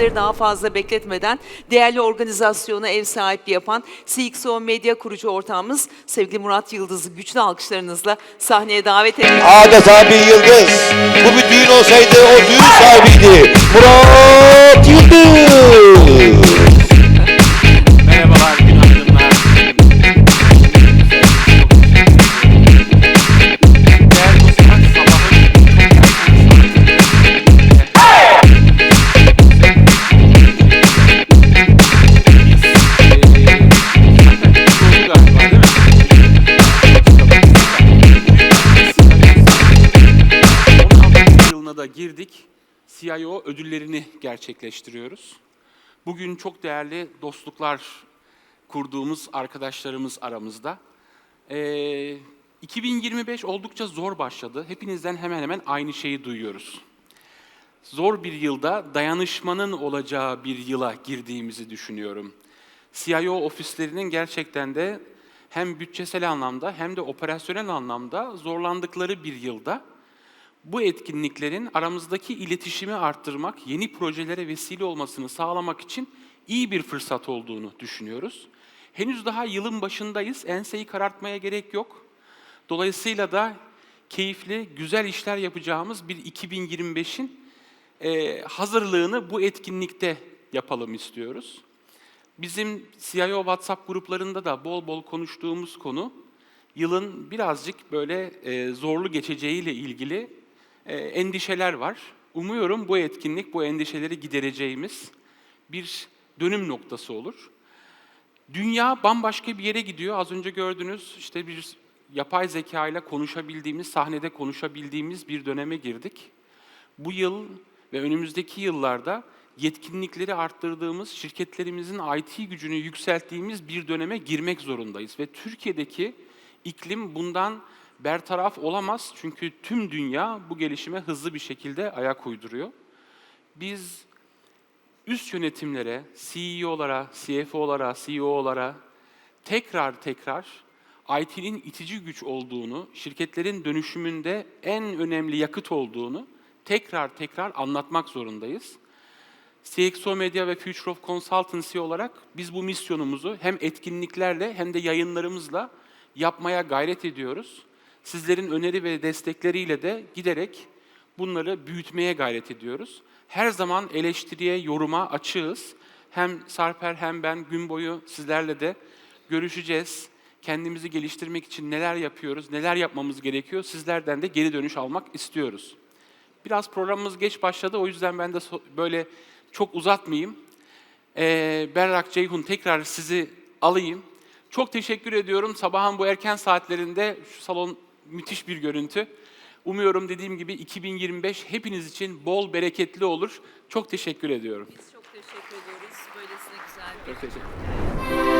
Bizleri daha fazla bekletmeden değerli organizasyona ev sahipliği yapan CXO Medya kurucu ortağımız sevgili Murat Yıldız'ı güçlü alkışlarınızla sahneye davet ediyoruz. Adeta bir yıldız. Bu bir düğün olsaydı o düğün sahibiydi. Murat saatinde yılına da girdik. CIO ödüllerini gerçekleştiriyoruz. Bugün çok değerli dostluklar kurduğumuz arkadaşlarımız aramızda. Ee, 2025 oldukça zor başladı. Hepinizden hemen hemen aynı şeyi duyuyoruz. Zor bir yılda dayanışmanın olacağı bir yıla girdiğimizi düşünüyorum. CIO ofislerinin gerçekten de hem bütçesel anlamda hem de operasyonel anlamda zorlandıkları bir yılda bu etkinliklerin aramızdaki iletişimi arttırmak, yeni projelere vesile olmasını sağlamak için iyi bir fırsat olduğunu düşünüyoruz. Henüz daha yılın başındayız, enseyi karartmaya gerek yok. Dolayısıyla da keyifli, güzel işler yapacağımız bir 2025'in eee, hazırlığını bu etkinlikte yapalım istiyoruz. Bizim CIO WhatsApp gruplarında da bol bol konuştuğumuz konu yılın birazcık böyle e, zorlu geçeceğiyle ilgili e, endişeler var. Umuyorum bu etkinlik bu endişeleri gidereceğimiz bir dönüm noktası olur. Dünya bambaşka bir yere gidiyor. Az önce gördünüz işte bir yapay zeka ile konuşabildiğimiz, sahnede konuşabildiğimiz bir döneme girdik. Bu yıl ve önümüzdeki yıllarda yetkinlikleri arttırdığımız, şirketlerimizin IT gücünü yükselttiğimiz bir döneme girmek zorundayız. Ve Türkiye'deki iklim bundan bertaraf olamaz. Çünkü tüm dünya bu gelişime hızlı bir şekilde ayak uyduruyor. Biz üst yönetimlere, CEO'lara, CFO'lara, CEO'lara tekrar tekrar IT'nin itici güç olduğunu, şirketlerin dönüşümünde en önemli yakıt olduğunu tekrar tekrar anlatmak zorundayız. CXO Media ve Future of Consultancy olarak biz bu misyonumuzu hem etkinliklerle hem de yayınlarımızla yapmaya gayret ediyoruz. Sizlerin öneri ve destekleriyle de giderek bunları büyütmeye gayret ediyoruz. Her zaman eleştiriye, yoruma açığız. Hem Sarper hem ben gün boyu sizlerle de görüşeceğiz. Kendimizi geliştirmek için neler yapıyoruz, neler yapmamız gerekiyor sizlerden de geri dönüş almak istiyoruz. Biraz programımız geç başladı o yüzden ben de böyle çok uzatmayayım. Ee, Berrak Ceyhun tekrar sizi alayım. Çok teşekkür ediyorum. Sabahın bu erken saatlerinde şu salon müthiş bir görüntü. Umuyorum dediğim gibi 2025 hepiniz için bol bereketli olur. Çok teşekkür ediyorum. Çok teşekkür ediyoruz. Böylesine güzel Çok teşekkür